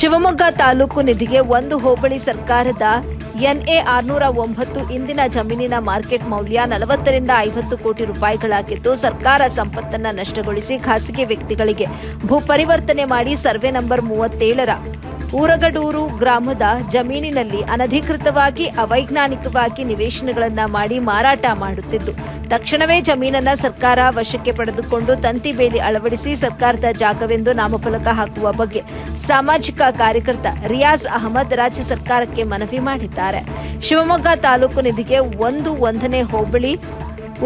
ಶಿವಮೊಗ್ಗ ತಾಲೂಕು ನಿಧಿಗೆ ಒಂದು ಹೋಬಳಿ ಸರ್ಕಾರದ ಎನ್ಎ ಆರ್ನೂರ ಒಂಬತ್ತು ಇಂದಿನ ಜಮೀನಿನ ಮಾರ್ಕೆಟ್ ಮೌಲ್ಯ ನಲವತ್ತರಿಂದ ಐವತ್ತು ಕೋಟಿ ರೂಪಾಯಿಗಳಾಗಿದ್ದು ಸರ್ಕಾರ ಸಂಪತ್ತನ್ನು ನಷ್ಟಗೊಳಿಸಿ ಖಾಸಗಿ ವ್ಯಕ್ತಿಗಳಿಗೆ ಭೂ ಪರಿವರ್ತನೆ ಮಾಡಿ ಸರ್ವೆ ನಂಬರ್ ಮೂವತ್ತೇಳರ ಊರಗಡೂರು ಗ್ರಾಮದ ಜಮೀನಿನಲ್ಲಿ ಅನಧಿಕೃತವಾಗಿ ಅವೈಜ್ಞಾನಿಕವಾಗಿ ನಿವೇಶನಗಳನ್ನು ಮಾಡಿ ಮಾರಾಟ ಮಾಡುತ್ತಿದ್ದು, ತಕ್ಷಣವೇ ಜಮೀನನ್ನು ಸರ್ಕಾರ ವಶಕ್ಕೆ ಪಡೆದುಕೊಂಡು ತಂತಿ ಬೇಲಿ ಅಳವಡಿಸಿ ಸರ್ಕಾರದ ಜಾಗವೆಂದು ನಾಮಫಲಕ ಹಾಕುವ ಬಗ್ಗೆ ಸಾಮಾಜಿಕ ಕಾರ್ಯಕರ್ತ ರಿಯಾಜ್ ಅಹಮದ್ ರಾಜ್ಯ ಸರ್ಕಾರಕ್ಕೆ ಮನವಿ ಮಾಡಿದ್ದಾರೆ. ಶಿವಮೊಗ್ಗ ತಾಲೂಕು ನಿಧಿಗೆ ಒಂದು ಒಂದನೇ ಹೋಬಳಿ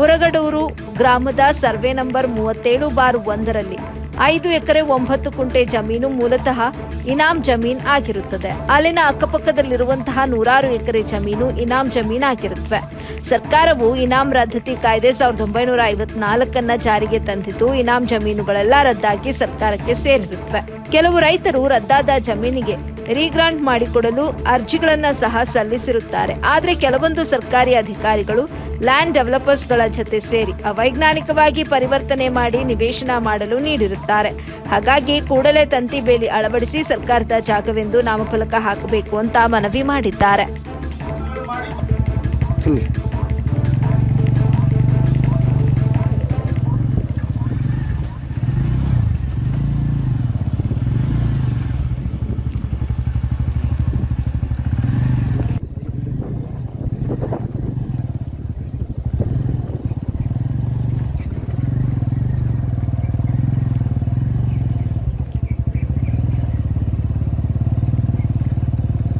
ಉರಗಡೂರು ಗ್ರಾಮದ ಸರ್ವೆ ನಂಬರ್ ಮೂವತ್ತೇಳು ಬಾರ್ ಒಂದರಲ್ಲಿ ಐದು ಎಕರೆ ಒಂಬತ್ತು ಕುಂಟೆ ಜಮೀನು ಮೂಲತಃ ಇನಾಮ್ ಜಮೀನ್ ಆಗಿರುತ್ತದೆ. ಅಲ್ಲಿನ ಅಕ್ಕಪಕ್ಕದಲ್ಲಿರುವಂತಹ ನೂರಾರು ಎಕರೆ ಜಮೀನು ಇನಾಮ್ ಜಮೀನ್ ಆಗಿರುತ್ತವೆ ಸರ್ಕಾರವು ಇನಾಮ್ ರದ್ದತಿ ಕಾಯ್ದೆ ಸಾವಿರದ ಒಂಬೈನೂರ ಐವತ್ನಾಲ್ಕನ್ನ ಜಾರಿಗೆ ತಂದಿದ್ದು ಇನಾಮ್ ಜಮೀನುಗಳೆಲ್ಲ ರದ್ದಾಗಿ ಸರ್ಕಾರಕ್ಕೆ ಸೇರಿರುತ್ತವೆ. ಕೆಲವು ರೈತರು ರದ್ದಾದ ಜಮೀನಿಗೆ ರೀಗ್ರಾಂಟ್ ಮಾಡಿಕೊಡಲು ಅರ್ಜಿಗಳನ್ನ ಸಹ ಸಲ್ಲಿಸಿರುತ್ತಾರೆ. ಆದರೆ ಕೆಲವೊಂದು ಸರ್ಕಾರಿ ಅಧಿಕಾರಿಗಳು, ಲ್ಯಾಂಡ್ ಡೆವಲಪರ್ಸ್ಗಳ ಜತೆ ಸೇರಿ ಅವೈಜ್ಞಾನಿಕವಾಗಿ ಪರಿವರ್ತನೆ ಮಾಡಿ ನಿವೇಶನ ಮಾಡಲು ನೀಡಿರುತ್ತಾರೆ. ಹಾಗಾಗಿ ಕೂಡಲೇ ತಂತಿ ಬೇಲಿ ಅಳವಡಿಸಿ ಸರ್ಕಾರದ ಜಾಗವೆಂದು ನಾಮಫಲಕ ಹಾಕಬೇಕು ಅಂತ ಮನವಿ ಮಾಡಿದ್ದಾರೆ.